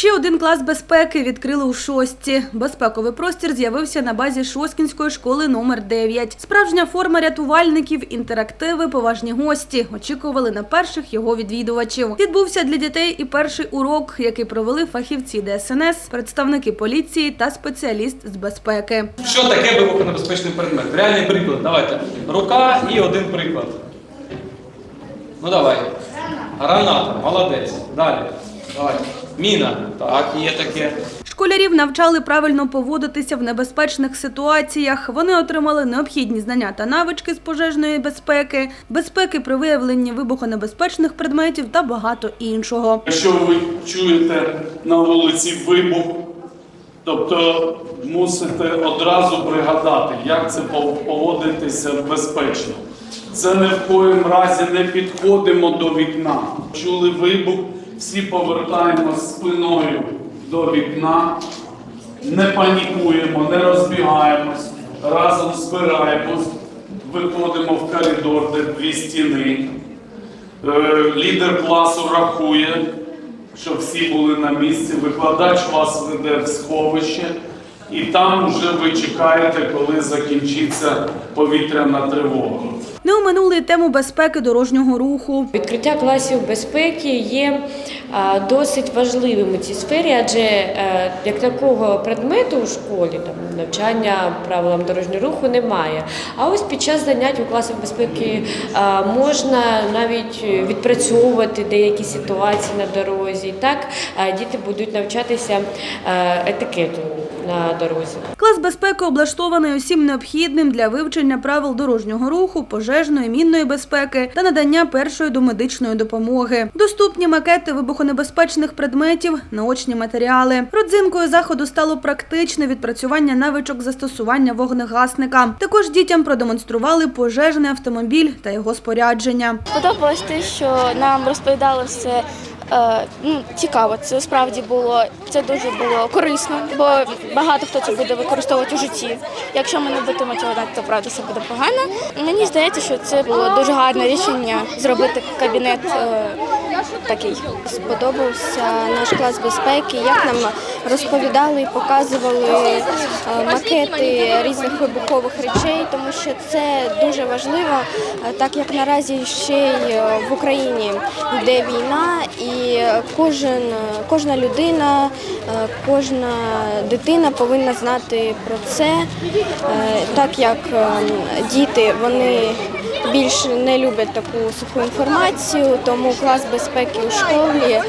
Ще один клас безпеки відкрили у шостці. Безпековий простір з'явився на базі Шосткінської школи номер 9. Справжня форма рятувальників, інтерактиви, поважні гості очікували на перших його відвідувачів. Відбувся для дітей і перший урок, який провели фахівці ДСНС, представники поліції та спеціаліст з безпеки. Що таке вибухонебезпечний предмет? Реальний приклад. Давайте. Рука і один приклад. Ну давай. Граната. Молодець. Далі. Давай. Міна. Так, є таке. Школярів навчали правильно поводитися в небезпечних ситуаціях. Вони отримали необхідні знання та навички з пожежної безпеки, безпеки при виявленні вибухонебезпечних предметів та багато іншого. Якщо ви чуєте на вулиці вибух, тобто мусите одразу пригадати, як це поводитися безпечно. Це не в коїм разі не підходимо до вікна. Чули вибух, всі повертаємо спиною до вікна, не панікуємо, не розбігаємось, разом збираємось, виходимо в коридор, де дві стіни. Е, Лідер класу рахує, щоб всі були на місці. Викладач вас веде в сховище, і там вже ви чекаєте, коли закінчиться повітряна тривога. Не оминули тему безпеки дорожнього руху. Відкриття класів безпеки є досить важливим у цій сфері, адже е, як такого предмету у школі там навчання правилам дорожнього руху немає. А ось під час занять у класах безпеки можна навіть відпрацьовувати деякі ситуації на дорозі. Так діти будуть навчатися етикету на дорозі. Клас безпеки облаштований усім необхідним для вивчення правил дорожнього руху, пожежної, мінної безпеки та надання першої домедичної допомоги. Доступні макети вибухонебезпечних предметів, наочні матеріали. Родзинкою заходу стало практичне відпрацювання навичок застосування вогнегасника. Також дітям продемонстрували пожежний автомобіль та його спорядження. Подобалось те, що нам розповідали все ну, цікаво. Це справді було це дуже було корисно, бо багато хто це буде використовувати у житті. Якщо ми не будемо цього знати, то правда це буде погано. Мені здається, що це було дуже гарне рішення зробити кабінет е, такий. Сподобався наш клас безпеки, як нам розповідали і показували е, макети різних вибухових речей, тому що це дуже важливо, е, так як наразі ще й е, в Україні йде війна, і кожен, кожна людина, е, кожна дитина повинна знати про це, Е, так як е, діти вони більш не люблять таку суху інформацію, тому клас безпеки у школі е,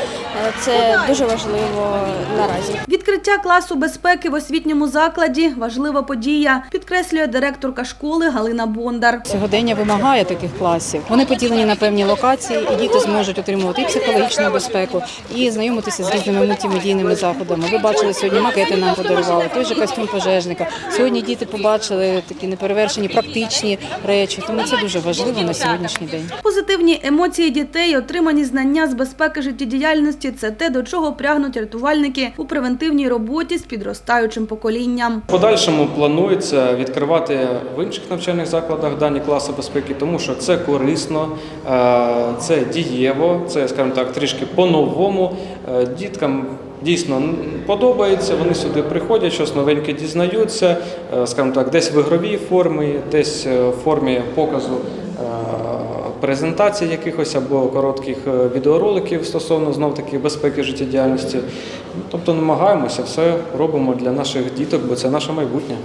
це дуже важливо наразі. Відкриття класу безпеки в освітньому закладі важлива подія, підкреслює директорка школи Галина Бондар. Сьогодення вимагає таких класів. Вони поділені на певні локації, і діти зможуть отримувати і психологічну безпеку, і знайомитися з різними мультимедійними заходами. Ви бачили сьогодні макети нам подарували, той же костюм пожежника. Сьогодні діти побачили такі неперевершені практичні речі. Тому це дуже важливо на сьогоднішній день. Позитивні емоції дітей, отримані знання з безпеки життєдіяльності – це те, до чого прагнуть рятувальники у превентивній роботі з підростаючим поколінням. В подальшому планується відкривати в інших навчальних закладах дані класи безпеки, тому що це корисно, е, це дієво, це, скажімо так, трішки по-новому. Е, Діткам дійсно подобається, вони сюди приходять, щось новеньке дізнаються, е, скажімо так, десь в ігровій формі, десь е, в формі показу. презентації Презентацій якихось або коротких е, відеороликів стосовно знов таки безпеки життєдіяльності. Тобто намагаємося, все робимо для наших діток, бо це наше майбутнє.